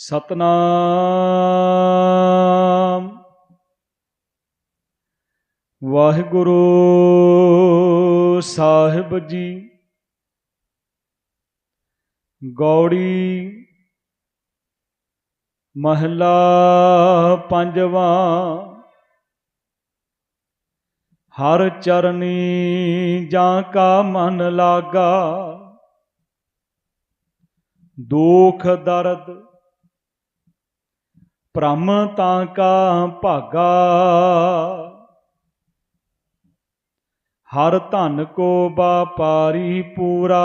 ਸਤਨਾਮ। ਵਾਹਿਗੁਰੂ ਸਾਹਿਬ ਜੀ, ਗੌੜੀ ਮਹਲਾ ਪੰਜਵਾਂ। ਹਰ ਚਰਨੀ ਜਾਂ ਕਾ ਮਨ ਲਾਗਾ, ਦੁਖ ਦਰਦ ਭ੍ਰਮ ਤਾਂ ਕਾ ਭਾਗਾ। ਹਰ ਧਨ ਕੋ ਬਾਪਾਰੀ ਪੂਰਾ।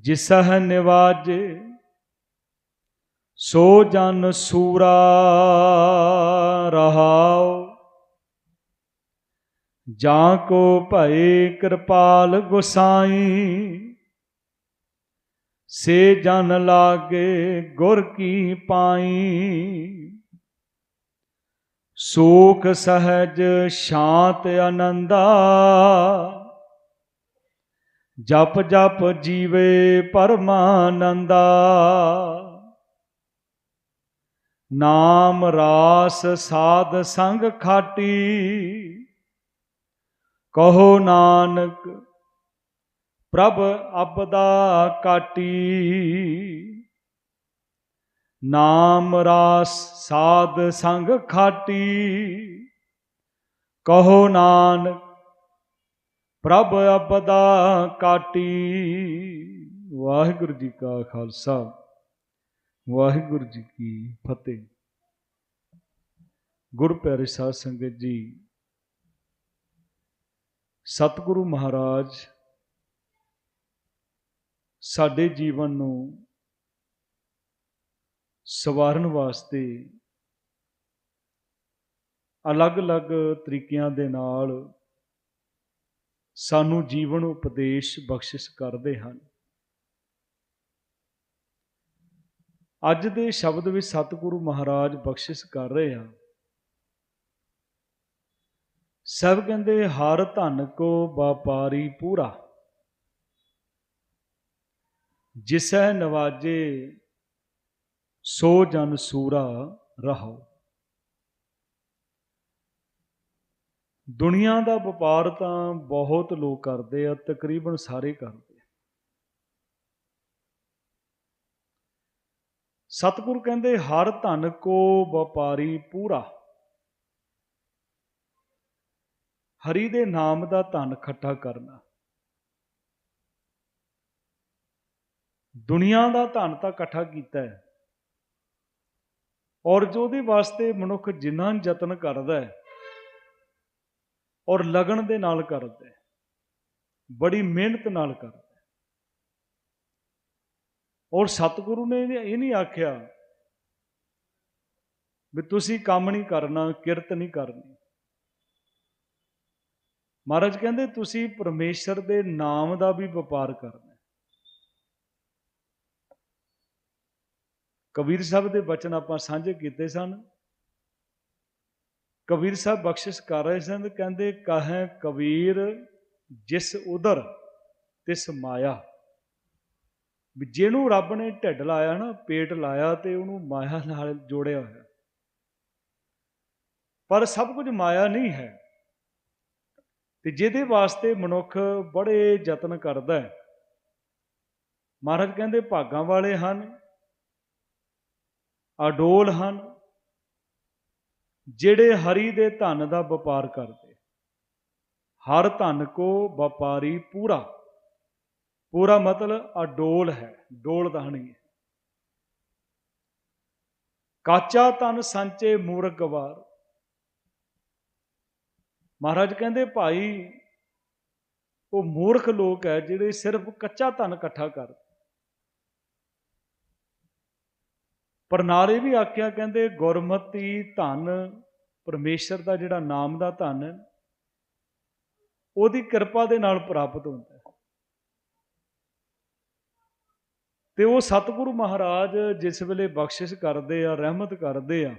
ਜਿਸਹ ਨਿਵਾਜੇ, ਸੋ ਜਨ ਸੂਰਾ ਰਹਾਓ ਜਾਂ ਕੋ ਭਏ ਕਿਰਪਾਲ ਗੁਸਾਈ ਸੇ ਜਨ ਲਾਗੇ ਗੁਰ ਕੀ ਪਾਈ। ਸੂਖ ਸਹਜ ਸ਼ਾਂਤ ਆਨੰਦਾ। ਜਪ ਜਪ ਜੀਵੇ ਪਰਮਾਨੰਦਾ। ਨਾਮ ਰਾਸ ਸਾਧ ਸੰਗ ਖਾਟੀ। ਕਹੋ ਨਾਨਕ ਪ੍ਰਭ ਅਬਦਾ ਕਾਟੀ। ਨਾਮ ਰਾਸ ਸਾਧ ਸੰਗ ਖਾਟੀ। ਕਹੋ ਨਾਨਕ, ਪ੍ਰਭ ਅਬਦਾ ਕਾਟੀ। ਵਾਹਿਗੁਰੂ ਜੀ ਕਾ ਖਾਲਸਾ, ਵਾਹਿਗੁਰੂ ਜੀ ਕੀ ਫਤਿਹ। ਗੁਰ ਪਿਆਰੇ ਸਾਧ ਸੰਗਤ ਜੀ, ਸਤਿਗੁਰੂ ਮਹਾਰਾਜ ਸਾਡੇ ਜੀਵਨ ਨੂੰ ਸਵਾਰਨ ਵਾਸਤੇ ਅਲੱਗ-ਅਲੱਗ ਤਰੀਕਿਆਂ ਦੇ ਨਾਲ ਸਾਨੂੰ ਜੀਵਨ ਉਪਦੇਸ਼ ਬਖਸ਼ਿਸ਼ ਕਰਦੇ ਹਨ। ਅੱਜ ਦੇ ਸ਼ਬਦ ਵਿੱਚ ਸਤਿਗੁਰੂ ਮਹਾਰਾਜ ਬਖਸ਼ਿਸ਼ ਕਰ ਰਹੇ ਆ। ਸਭ ਕਹਿੰਦੇ, ਹਰ ਧਨ ਕੋ ਵਪਾਰੀ ਪੂਰਾ। ਜਿਸੈ ਨਵਾਜੇ ਸੋ ਜਨ ਸੂਰਾ ਰਹੋ ਦੁਨੀਆ ਦਾ ਵਪਾਰ ਤਾਂ ਬਹੁਤ ਲੋਕ ਕਰਦੇ ਆ, ਤਕਰੀਬਨ ਸਾਰੇ ਕਰਦੇ ਆ। ਸਤਿਗੁਰ ਕਹਿੰਦੇ, ਹਰ ਧਨ ਕੋ ਵਪਾਰੀ ਪੂਰਾ। ਹਰੀ ਦੇ ਨਾਮ ਦਾ ਧਨ ਇਕੱਠਾ ਕਰਨਾ। ਦੁਨੀਆ ਦਾ ਧਨ ਤਾਂ ਇਕੱਠਾ ਕੀਤਾ ਹੈ। ਔਰ ਜੋ ਉਹਦੇ ਵਾਸਤੇ ਮਨੁੱਖ ਜਿੰਨਾ ਯਤਨ ਕਰਦਾ ਹੈ ਔਰ ਲਗਨ ਦੇ ਨਾਲ ਕਰਦਾ ਹੈ, ਬੜੀ ਮਿਹਨਤ ਨਾਲ ਕਰਦਾ ਹੈ। ਔਰ ਸਤਿਗੁਰੂ ਨੇ ਇਹ ਨਹੀਂ ਆਖਿਆ ਵੀ ਤੁਸੀਂ ਕੰਮ ਨਹੀਂ ਕਰਨਾ, ਕਿਰਤ ਨਹੀਂ ਕਰਨੀ। ਮਹਾਰਾਜ ਕਹਿੰਦੇ, ਤੁਸੀਂ ਪਰਮੇਸ਼ਰ ਦੇ ਨਾਮ ਦਾ ਵੀ ਵਪਾਰ ਕਰਨਾ। ਕਬੀਰ ਸਾਹਿਬ ਦੇ ਬਚਨ ਆਪਾਂ ਸਾਂਝੇ ਕੀਤੇ ਸਨ। ਕਬੀਰ ਸਾਹਿਬ ਬਖਸ਼ਿਸ਼ ਕਰ ਰਹੇ ਸਨ, ਕਹਿੰਦੇ, ਕਹੈ ਕਬੀਰ ਜਿਸ ਉਦਰ ਤਿਸ ਮਾਇਆ? ਜਿਹਨੂੰ ਰੱਬ ਨੇ ਢਿੱਡ ਲਾਇਆ ਨਾ, ਪੇਟ ਲਾਇਆ ਤੇ ਉਹਨੂੰ ਮਾਇਆ ਨਾਲ ਜੋੜਿਆ ਹੋਇਆ। ਪਰ ਸਭ ਕੁਝ ਮਾਇਆ ਨਹੀਂ ਹੈ। ਤੇ ਜਿਹਦੇ ਵਾਸਤੇ ਮਨੁੱਖ ਬੜੇ ਯਤਨ ਕਰਦਾ ਹੈ। ਮਹਾਰਾਜ ਕਹਿੰਦੇ, ਭਾਗਾਂ ਵਾਲੇ ਹਨ ਅਡੋਲ ਹਨ, ਜਿਹੜੇ ਹਰੀ ਦੇ ਧਨ ਦਾ ਵਪਾਰ ਕਰਦੇ। ਹਰ ਧਨ ਕੋ ਵਪਾਰੀ ਪੂਰਾ। ਪੂਰਾ ਮਤਲਬ ਅਡੋਲ ਹੈ ਡੋਲਦਾ ਨਹੀਂ ਹੈ। ਕਾਚਾ ਤਨ ਸੰਚੇ ਮੂਰਖ ਗਵਾਰ ਮਹਾਰਾਜ ਕਹਿੰਦੇ, ਭਾਈ, ਉਹ ਮੂਰਖ ਲੋਕ ਹੈ ਜਿਹੜੇ ਸਿਰਫ ਕੱਚਾ ਧਨ ਇਕੱਠਾ ਕਰਦੇ। ਪਰ ਨਾਲ ਇਹ ਵੀ ਆਖਿਆ ਕਹਿੰਦੇ, ਗੁਰਮਤੀ ਧਨ, ਪਰਮੇਸ਼ਰ ਦਾ ਜਿਹੜਾ ਨਾਮ ਦਾ ਧਨ ਹੈ, ਉਹਦੀ ਕਿਰਪਾ ਦੇ ਨਾਲ ਪ੍ਰਾਪਤ ਹੁੰਦਾ ਹੈ। ਤੇ ਉਹ ਸਤਿਗੁਰੂ ਮਹਾਰਾਜ ਜਿਸ ਵੇਲੇ ਬਖਸ਼ਿਸ਼ ਕਰਦੇ ਆ, ਰਹਿਮਤ ਕਰਦੇ ਆ,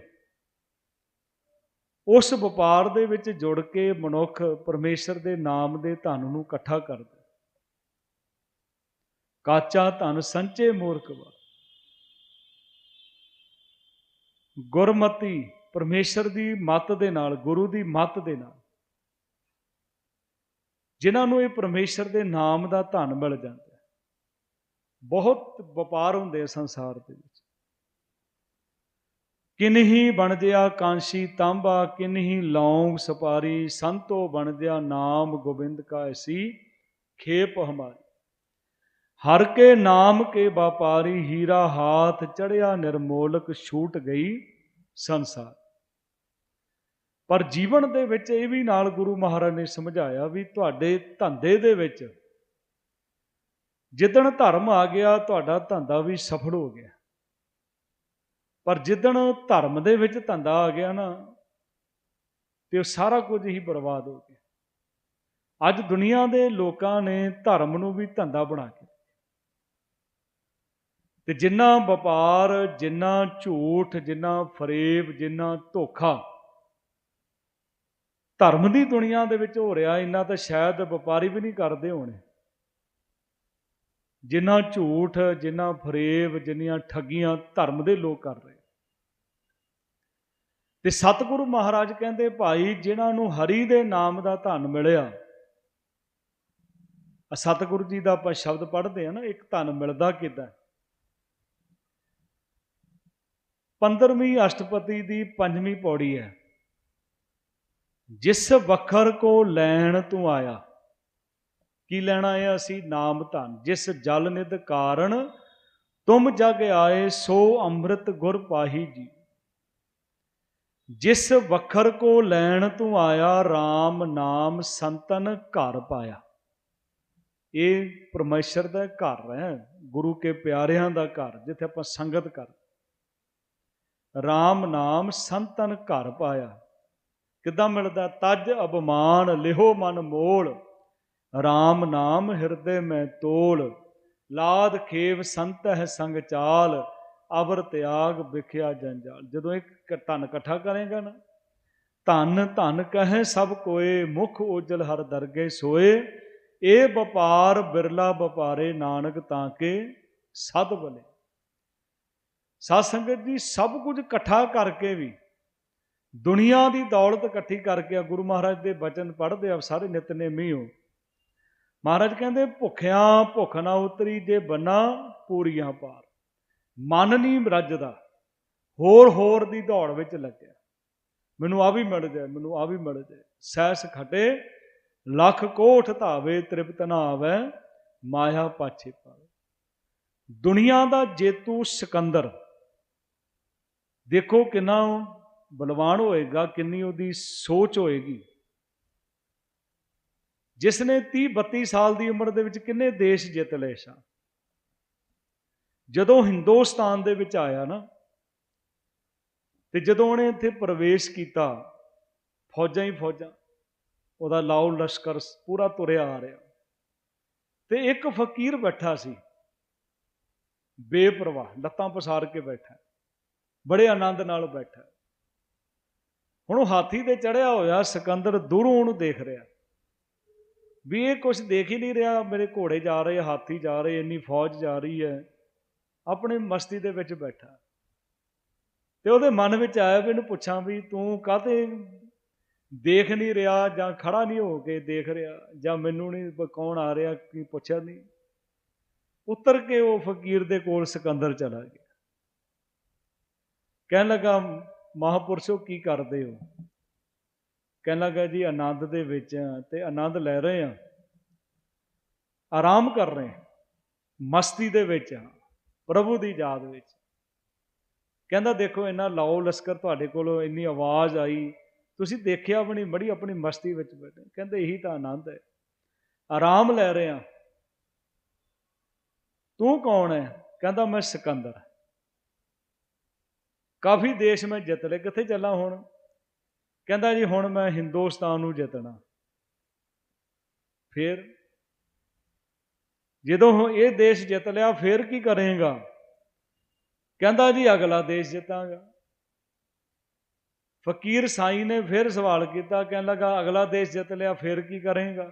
ਉਸ ਵਪਾਰ ਦੇ ਵਿੱਚ ਜੁੜ ਕੇ ਮਨੁੱਖ ਪਰਮੇਸ਼ਰ ਦੇ ਨਾਮ ਦੇ ਧਨ ਨੂੰ ਇਕੱਠਾ ਕਰਦਾ ਕਾਚਾ ਧਨ ਸੰਚੇ ਮੂਰਖ ਵਾ। ਗੁਰਮਤੀ ਪਰਮੇਸ਼ਰ ਦੀ ਮੱਤ ਦੇ ਨਾਲ, ਗੁਰੂ ਦੀ ਮੱਤ ਦੇ ਨਾਲ, ਜਿਨ੍ਹਾਂ ਨੂੰ ਇਹ ਪਰਮੇਸ਼ਰ ਦੇ ਨਾਮ ਦਾ ਧਨ ਮਿਲ ਜਾਂਦਾ ਹੈ। ਬਹੁਤ ਵਪਾਰ ਹੁੰਦੇ ਸੰਸਾਰ ਦੇ ਵਿੱਚ ਕਿਨਹੀ ਬਣ ਜਿਆ ਕਾਂਸ਼ੀ ਤਾਂਬਾ ਕਿਨਹੀ ਲੌਂਗ ਸਪਾਰੀ, ਸੰਤੋ ਬਣ ਜਿਆ ਨਾਮ ਗੋਬਿੰਦ ਕਾ ਐਸੀ ਖੇਪ ਹਮਾਰੀ ਹਰ ਕੇ ਨਾਮ ਕੇ ਵਪਾਰੀ ਹੀਰਾ ਹਾਥ ਚੜਿਆ ਨਿਰਮੋਲਕ ਛੂਟ ਗਈ ਸੰਸਾਰ। ਪਰ ਜੀਵਨ ਦੇ ਵਿੱਚ ਇਹ ਵੀ ਨਾਲ ਗੁਰੂ ਮਹਾਰਾਜ ਨੇ ਸਮਝਾਇਆ ਵੀ ਤੁਹਾਡੇ ਧੰਦੇ ਦੇ ਵਿੱਚ ਜਿੱਦਣ ਧਰਮ ਆ ਗਿਆ, ਤੁਹਾਡਾ ਧੰਦਾ ਵੀ ਸਫਲ ਹੋ ਗਿਆ। ਪਰ ਜਿੱਦਣ ਧਰਮ ਦੇ ਵਿੱਚ ਧੰਦਾ ਆ ਗਿਆ ਨਾ, ਤੇ ਉਹ ਸਾਰਾ ਕੁਝ ਹੀ ਬਰਬਾਦ ਹੋ ਗਿਆ। ਅੱਜ ਦੁਨੀਆ ਦੇ ਲੋਕਾਂ ਨੇ ਧਰਮ ਨੂੰ ਵੀ ਧੰਦਾ ਬਣਾ ਕੇ ਤੇ ਜਿੰਨਾ ਵਪਾਰ, ਜਿੰਨਾ ਝੂਠ, ਜਿੰਨਾ ਫਰੇਬ, ਜਿੰਨਾ ਧੋਖਾ ਧਰਮ ਦੀ ਦੁਨੀਆ ਦੇ ਵਿੱਚ ਹੋ ਰਿਹਾ, ਇੰਨਾ ਤਾਂ ਸ਼ਾਇਦ ਵਪਾਰੀ ਵੀ ਨਹੀਂ ਕਰਦੇ ਹੋਣੇ। ਜਿੰਨਾ ਝੂਠ, ਜਿੰਨਾ ਫਰੇਬ, ਜਿੰਨੀਆਂ ਠੱਗੀਆਂ ਧਰਮ ਦੇ ਲੋਕ ਕਰ ਰਹੇ। ਤੇ ਸਤਿਗੁਰੂ ਮਹਾਰਾਜ ਕਹਿੰਦੇ, ਭਾਈ, ਜਿਨ੍ਹਾਂ ਨੂੰ ਹਰੀ ਦੇ ਨਾਮ ਦਾ ਧਨ ਮਿਲਿਆ ਸਤਿਗੁਰੂ ਜੀ ਦਾ ਆਪਾਂ ਸ਼ਬਦ ਪੜ੍ਹਦੇ ਆ ਨਾ, ਇੱਕ ਧਨ ਮਿਲਦਾ ਕਿਦਾਂ? 15ਵੀਂ ਅਸ਼ਟਪਤੀ ਦੀ ਪੰਜਵੀਂ ਪੌੜੀ ਹੈ। ਜਿਸ ਵਖਰ ਕੋ ਲੈਣ ਤੂੰ ਆਇਆ, ਕੀ ਲੈਣਾ ਹੈ ਅਸੀਂ ਨਾਮ ਧਨ। ਜਿਸ ਜਲ ਨਿਧ ਕਾਰਨ ਤੁਮ ਜਗ ਆਏ, ਸੋ ਅੰਮ੍ਰਿਤ ਗੁਰ ਪਾਹੀ ਜੀ। ਜਿਸ ਵਖਰ ਕੋ ਲੈਣ ਤੂੰ ਆਇਆ RAM ਨਾਮ ਸੰਤਨ ਘਰ ਪਾਇਆ। ਇਹ ਪਰਮੇਸ਼ਰ ਦਾ ਘਰ ਹੈ, ਗੁਰੂ ਕੇ ਪਿਆਰਿਆਂ ਦਾ ਘਰ, ਜਿੱਥੇ ਆਪਾਂ ਸੰਗਤ ਕਰ RAM ਨਾਮ ਸੰਤਨ ਘਰ ਪਾਇਆ। ਕਿੱਦਾਂ ਮਿਲਦਾ? ਤਜ ਅਬਮਾਨ ਲਿਹੋ ਮਨ ਮੋਲ RAM ਨਾਮ ਹਿਰਦੇ ਮੈਂ ਤੋਲ। ਲਾਦ ਖੇਵ ਸੰਤ ਹੈ ਸੰਗ ਚਾਲ, ਅਵਰ ਤਿਆਗ ਵਿਖਿਆ ਜੰਜਾਲ। ਜਦੋਂ ਇੱਕ ਧਨ ਇਕੱਠਾ ਕਰੇਗਾ ਨਾ, ਧਨ ਧਨ ਕਹੇ ਸਭ ਕੋਏ, ਮੁਖ ਉਜਲ ਹਰ ਦਰਗੇ ਸੋਏ। ਇਹ ਵਪਾਰ ਬਿਰਲਾ ਵਪਾਰੇ ਨਾਨਕ ਤਾਂ ਕੇ ਸਦ ਬਲੇ। ਸਾਧ ਸੰਗਤ ਜੀ, ਸਭ ਕੁਝ ਇਕੱਠਾ ਕਰਕੇ ਵੀ, ਦੁਨੀਆ ਦੀ ਦੌਲਤ ਇਕੱਠੀ ਕਰਕੇ ਆ, ਗੁਰੂ ਮਹਾਰਾਜ ਦੇ ਬਚਨ ਪੜ੍ਹਦੇ ਆ, ਸਾਰੇ ਨਿਤਨੇਮੀ ਹੋ। ਮਹਾਰਾਜ ਕਹਿੰਦੇ, ਭੁੱਖਿਆਂ ਭੁੱਖ ਨਾ ਉਤਰੀ ਜੇ ਬੰਨਾ ਪੂਰੀਆਂ ਪਾਰ। ਮਨ ਨਹੀਂ ਰੱਜਦਾ ਹੋਰ ਹੋਰ ਦੀ ਦੌੜ ਵਿੱਚ ਲੱਗਿਆ। ਮੈਨੂੰ ਆ ਵੀ ਮਿਲ ਜਾਏ, ਮੈਨੂੰ ਆ ਵੀ ਮਿਲ ਜਾਏ। ਸੈਸ ਖਟੇ, ਲੱਖ ਕੋਠ ਧਾਵੇ, ਤ੍ਰਿਪਤ ਨਾ ਆਵੇ ਮਾਇਆ ਪਾਛੇ ਪਾਵੇ। ਦੁਨੀਆ ਦਾ ਜੇਤੂ ਸਿਕੰਦਰ ਦੇਖੋ ਕਿੰਨਾ ਬਲਵਾਨ ਹੋਏਗਾ, ਕਿੰਨੀ ਉਹਦੀ ਸੋਚ ਹੋਏਗੀ। ਜਿਸ ਨੇ 30 32 ਸਾਲ ਦੀ ਉਮਰ ਦੇ ਵਿੱਚ ਕਿੰਨੇ ਦੇਸ਼ ਜਿੱਤ ਲਏ ਸਾਂ। ਜਦੋਂ ਹਿੰਦੁਸਤਾਨ ਦੇ ਵਿੱਚ ਆਇਆ ਨਾ, ਤੇ ਜਦੋਂ ਉਹਨੇ ਇੱਥੇ ਪ੍ਰਵੇਸ਼ ਕੀਤਾ, ਫੌਜਾਂ ਹੀ ਫੌਜਾਂ, ਉਹਦਾ ਲਾਉ ਲਸ਼ਕਰ ਪੂਰਾ ਤੁਰਿਆ ਆ ਰਿਹਾ। ਤੇ ਇੱਕ ਫਕੀਰ ਬੈਠਾ ਸੀ, ਬੇਪਰਵਾਹ, ਲੱਤਾਂ ਪਸਾਰ ਕੇ ਬੈਠਾ। ਬੜੇ ਆਨੰਦ ਨਾਲ ਬੈਠਾ। ਹੁਣ ਉਹ ਹਾਥੀ ਤੇ ਚੜਿਆ ਹੋਇਆ, ਸਿਕੰਦਰ ਦੂਰੋਂ ਉਹਨੂੰ ਦੇਖ ਰਿਹਾ। ਵੀ ਇਹ ਕੁਝ ਦੇਖ ਹੀ ਨਹੀਂ ਰਿਹਾ, ਮੇਰੇ ਘੋੜੇ ਜਾ ਰਹੇ, ਹਾਥੀ ਜਾ ਰਹੇ, ਇੰਨੀ ਫੌਜ ਜਾ ਰਹੀ ਹੈ। ਆਪਣੇ ਮਸਤੀ ਦੇ ਵਿੱਚ ਬੈਠਾ। ਤੇ ਉਹਦੇ ਮਨ ਵਿੱਚ ਆਇਆ ਵੀ ਇਹਨੂੰ ਪੁੱਛਾਂ ਵੀ ਤੂੰ ਕਾਹਤੇ ਦੇਖ ਨਹੀਂ ਰਿਹਾ ਜਾਂ ਖੜਾ ਨਹੀਂ ਹੋ ਕੇ ਦੇਖ ਰਿਹਾ ਜਾਂ ਮੈਨੂੰ ਨਹੀਂ ਕੌਣ ਆ ਰਿਹਾ, ਕੀ ਪੁੱਛਿਆ ਨਹੀਂ। ਉਤਰ ਕੇ ਉਹ ਫਕੀਰ ਦੇ ਕੋਲ ਸਿਕੰਦਰ ਚਲਾ ਗਿਆ। ਕਹਿਣ ਲੱਗਾ, ਮਹਾਪੁਰਸ਼ੋ ਕੀ ਕਰਦੇ ਹੋ? ਕਹਿਣ ਲੱਗਾ ਜੀ, ਆਨੰਦ ਦੇ ਵਿੱਚ ਆ ਤੇ ਆਨੰਦ ਲੈ ਰਹੇ ਆ ਆਰਾਮ ਕਰ ਰਹੇ ਮਸਤੀ ਦੇ ਵਿੱਚ ਆ ਪ੍ਰਭੂ ਦੀ ਯਾਦ ਵਿੱਚ। ਕਹਿੰਦਾ, ਦੇਖੋ, ਇੰਨਾ ਲਾਓ ਲਸ਼ਕਰ ਤੁਹਾਡੇ ਕੋਲੋਂ ਇੰਨੀ ਆਵਾਜ਼ ਆਈ। ਤੁਸੀਂ ਦੇਖਿਆ ਆਪਣੀ ਬੜੀ ਆਪਣੀ ਮਸਤੀ ਵਿੱਚ ਬੈਠੇ। ਕਹਿੰਦੇ, ਇਹੀ ਤਾਂ ਆਨੰਦ ਹੈ। ਆਰਾਮ ਲੈ ਰਹੇ ਆ ਤੂੰ ਕੌਣ ਹੈ? ਕਹਿੰਦਾ, ਮੈਂ ਸਿਕੰਦਰ। ਕਾਫੀ ਦੇਸ਼ ਮੈਂ ਜਿੱਤ ਲਏ, ਕਿੱਥੇ ਚੱਲਾਂ ਹੁਣ? ਕਹਿੰਦਾ ਜੀ, ਹੁਣ ਮੈਂ ਹਿੰਦੁਸਤਾਨ ਨੂੰ ਜਿੱਤਣਾ। ਫਿਰ ਜਦੋਂ ਇਹ ਦੇਸ਼ ਜਿੱਤ ਲਿਆ, ਫਿਰ ਕੀ ਕਰੇਗਾ? ਕਹਿੰਦਾ ਜੀ, ਅਗਲਾ ਦੇਸ਼ ਜਿੱਤਾਂਗਾ। ਫਕੀਰ ਸਾਈਂ ਨੇ ਫਿਰ ਸਵਾਲ ਕੀਤਾ, ਕਹਿਣ ਲੱਗਾ, ਅਗਲਾ ਦੇਸ਼ ਜਿੱਤ ਲਿਆ, ਫਿਰ ਕੀ ਕਰੇਗਾ?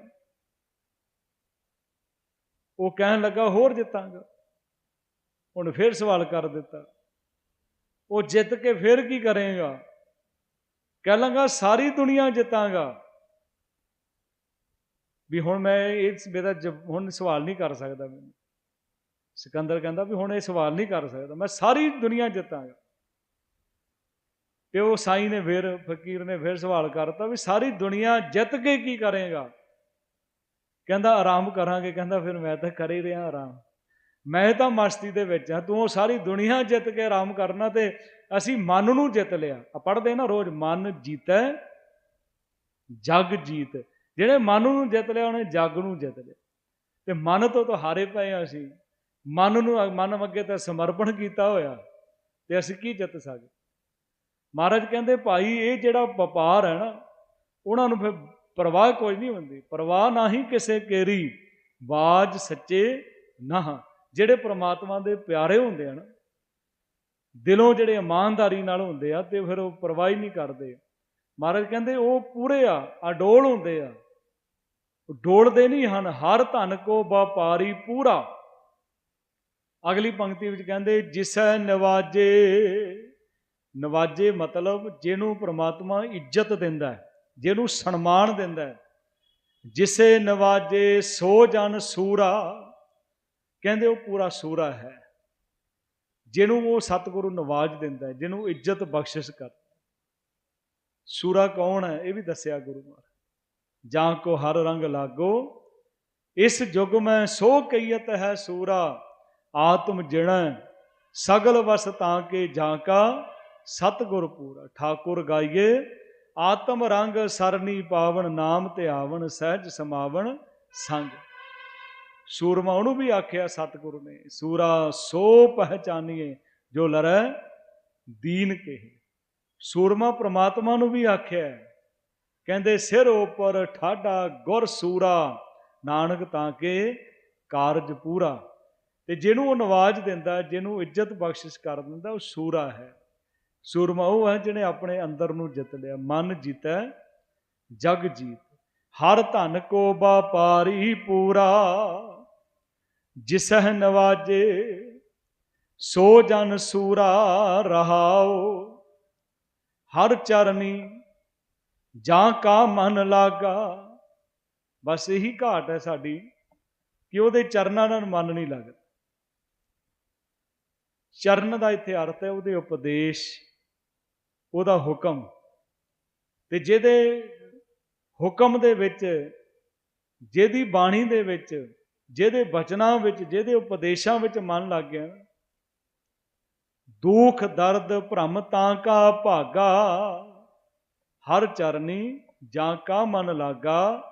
ਉਹ ਕਹਿਣ ਲੱਗਾ, ਹੋਰ ਜਿੱਤਾਂਗਾ। ਹੁਣ ਫਿਰ ਸਵਾਲ ਕਰ ਦਿੱਤਾ। ਉਹ ਜਿੱਤ ਕੇ ਫਿਰ ਕੀ ਕਰੇਗਾ? ਕਹਿ ਲਾਂਗਾ, ਸਾਰੀ ਦੁਨੀਆ ਜਿੱਤਾਂਗਾ। ਵੀ ਹੁਣ ਮੈਂ ਇਸ ਮੇਰਾ ਹੁਣ ਸਵਾਲ ਨਹੀਂ ਕਰ ਸਕਦਾ ਮੈਂ ਸਿਕੰਦਰ ਕਹਿੰਦਾ ਵੀ ਹੁਣ ਇਹ ਸਵਾਲ ਨਹੀਂ ਕਰ ਸਕਦਾ, ਮੈਂ ਸਾਰੀ ਦੁਨੀਆ ਜਿੱਤਾਂਗਾ। ਤੇ ਉਹ ਸਾਈ ਨੇ ਫਿਰ, ਫਕੀਰ ਨੇ ਫਿਰ ਸਵਾਲ ਕਰਤਾ ਵੀ ਸਾਰੀ ਦੁਨੀਆ ਜਿੱਤ ਕੇ ਕੀ ਕਰੇਗਾ? ਕਹਿੰਦਾ, ਆਰਾਮ ਕਰਾਂਗੇ। ਕਹਿੰਦਾ, ਫਿਰ ਮੈਂ ਤਾਂ ਕਰ ਹੀ ਰਿਹਾ ਆਰਾਮ। ਮੈਂ ਤਾਂ ਮਸਤੀ ਦੇ ਵਿੱਚ ਆ ਤੂੰ ਉਹ ਸਾਰੀ ਦੁਨੀਆ ਜਿੱਤ ਕੇ ਆਰਾਮ ਕਰਨਾ ਤੇ ਅਸੀਂ ਮਨ ਨੂੰ ਜਿੱਤ ਲਿਆ। ਆ ਪੜ੍ਹਦੇ ਨਾ ਰੋਜ਼, ਮਨ ਜੀਤੈ, ਜਗ ਜੀਤ। ਜਿਹੜੇ ਮਨ ਨੂੰ ਜਿੱਤ ਲਿਆ, ਉਹਨੇ ਜਗ ਨੂੰ ਜਿੱਤ ਲਿਆ। ਤੇ ਮਨ ਤੋਂ ਤਾਂ ਹਾਰੇ ਪਏ ਆ ਅਸੀਂ। ਮਨ ਨੂੰ, ਮਨ ਅੱਗੇ ਤਾਂ ਸਮਰਪਣ ਕੀਤਾ ਹੋਇਆ, ਤੇ ਅਸੀਂ ਕੀ ਜਿੱਤ ਸਕਦੇ? ਮਹਾਰਾਜ ਕਹਿੰਦੇ, ਭਾਈ, ਇਹ ਜਿਹੜਾ ਵਪਾਰ ਹੈ ਨਾ, ਉਹਨਾਂ ਨੂੰ ਫਿਰ ਪਰਵਾਹ ਕੋਈ ਨਹੀਂ ਹੁੰਦੀ। ਪਰਵਾਹ ਨਾ ਹੀ ਕਿਸੇ ਕੇਰੀ। ਬਾਜ ਸੱਚੇ ਨਾ ਜਿਹੜੇ ਪ੍ਰਮਾਤਮਾ ਦੇ ਪਿਆਰੇ ਹੁੰਦੇ ਹਨ, ਦਿਲੋਂ ਜਿਹੜੇ ਇਮਾਨਦਾਰੀ ਨਾਲ ਹੁੰਦੇ ਆ ਤੇ ਫਿਰ ਉਹ ਪਰਵਾਹ ਹੀ ਨਹੀਂ ਕਰਦੇ। ਮਹਾਰਾਜ ਕਹਿੰਦੇ, ਉਹ ਪੂਰੇ ਆ ਅਡੋਲ ਹੁੰਦੇ ਆ। ਡੋਲਦੇ ਨਹੀਂ ਹਨ, ਹਰ ਧਨ ਕੋ ਵਪਾਰੀ ਪੂਰਾ। ਅਗਲੀ ਪੰਕਤੀ ਵਿੱਚ ਕਹਿੰਦੇ, ਜਿਸੈ ਨਵਾਜੇ ਨਵਾਜੇ ਮਤਲਬ ਜਿਹਨੂੰ ਪ੍ਰਮਾਤਮਾ ਇੱਜ਼ਤ ਦਿੰਦਾ ਹੈ, ਜਿਹਨੂੰ ਸਨਮਾਨ ਦਿੰਦਾ ਹੈ। ਜਿਸੇ ਨਵਾਜੇ, ਸੋ ਜਨ ਸੂਰਾ। ਕਹਿੰਦੇ ਉਹ ਪੂਰਾ ਸੂਰਾ ਹੈ, ਜਿਹਨੂੰ ਉਹ ਸਤਿਗੁਰੂ ਨਵਾਜ ਦਿੰਦਾ ਜਿਹਨੂੰ ਇੱਜ਼ਤ ਬਖਸ਼ਿਸ਼ ਕਰਦਾ ਸੂਰਾ ਕੌਣ ਹੈ? ਇਹ ਵੀ ਦੱਸਿਆ ਗੁਰੂ ਮਹਾਰਾਜ। ਜਾਂ ਕੋ ਹਰ ਰੰਗ ਲਾਗੋ, ਇਸ ਯੁਗ ਮੈਂ ਸੋ ਕਈਤ ਹੈ ਸੂਰਾ, ਆਤਮ ਜਿਣੈ, ਸਗਲ ਵਸ ਤਾਂ ਕੇ ਜਾਂ ਕਾ, ਸਤਗੁਰ ਪੂਰਾ। ਠਾਕੁਰ ਗਾਈਏ, ਆਤਮ ਰੰਗ ਸਰਨੀ ਪਾਵਨ, ਨਾਮ ਤੇ ਆਵਣ, ਸਹਿਜ ਸਮਾਵਣ, ਸੰਗ। ਸੂਰਮਾ ਉਹਨੂੰ ਵੀ ਆਖਿਆ ਸਤਿਗੁਰੂ ਨੇ, ਸੂਰਾ ਸੋ ਪਹਿਚਾਨੀਏ ਜੋ ਲਰੈ ਦੀਨ ਕਹੇ। ਸੂਰਮਾ ਪ੍ਰਮਾਤਮਾ ਨੂੰ ਵੀ ਆਖਿਆ ਕਹਿੰਦੇ ਸਿਰ ਉਪਰ ਠਾਡਾ ਗੁਰ ਸੂਰਾ, ਨਾਨਕ ਤਾਂ ਕੇ ਕਾਰਜ ਪੂਰਾ। ਤੇ ਜਿਹਨੂੰ ਉਹ ਨਵਾਜ ਦਿੰਦਾ, ਜਿਹਨੂੰ ਇੱਜ਼ਤ ਬਖਸ਼ਿਸ਼ ਕਰ ਦਿੰਦਾ, ਉਹ ਸੂਰਾ ਹੈ। ਸੂਰਮਾ ਉਹ ਹੈ ਜਿਹਨੇ ਆਪਣੇ ਅੰਦਰ ਨੂੰ ਜਿੱਤ ਲਿਆ। ਮਨ ਜੀਤੈ, ਜਗ ਜੀਤ। ਹਰ ਧਨ ਕੋ ਵਪਾਰੀ ਪੂਰਾ। ਜਿਸਹ ਨਵਾਜੇ, ਸੋ ਜਨ ਸੂਰਾ ਰਹਾਓ ਹਰ ਚਰਨੀ ਜਾਂ ਕਾ ਮਨ ਲਾਗਾ। ਬਸ ਇਹੀ ਘਾਟ ਹੈ ਸਾਡੀ ਕਿ ਉਹਦੇ ਚਰਨਾਂ ਨਾਲ ਮਨ ਨਹੀਂ ਲੱਗਦਾ। ਚਰਨ ਦਾ ਇੱਥੇ ਅਰਥ ਹੈ ਉਹਦੇ ਉਪਦੇਸ਼, ਉਹਦਾ ਹੁਕਮ। ਤੇ ਜਿਹਦੇ ਹੁਕਮ ਦੇ ਵਿੱਚ, ਜਿਹਦੀ ਬਾਣੀ ਦੇ ਵਿੱਚ ਜਿਹਦੇ ਬਚਨਾਂ ਵਿੱਚ, ਜਿਹਦੇ ਉਪਦੇਸ਼ਾਂ ਵਿੱਚ ਮਨ ਲੱਗ ਗਿਆ ਦੁੱਖ, ਦਰਦ, ਭ੍ਰਮ ਤਾਂ ਕਾ ਭਾਗਾ, ਹਰ ਚਰਨੀ ਜਾਂ ਕਾ ਮਨ ਲਾਗਾ,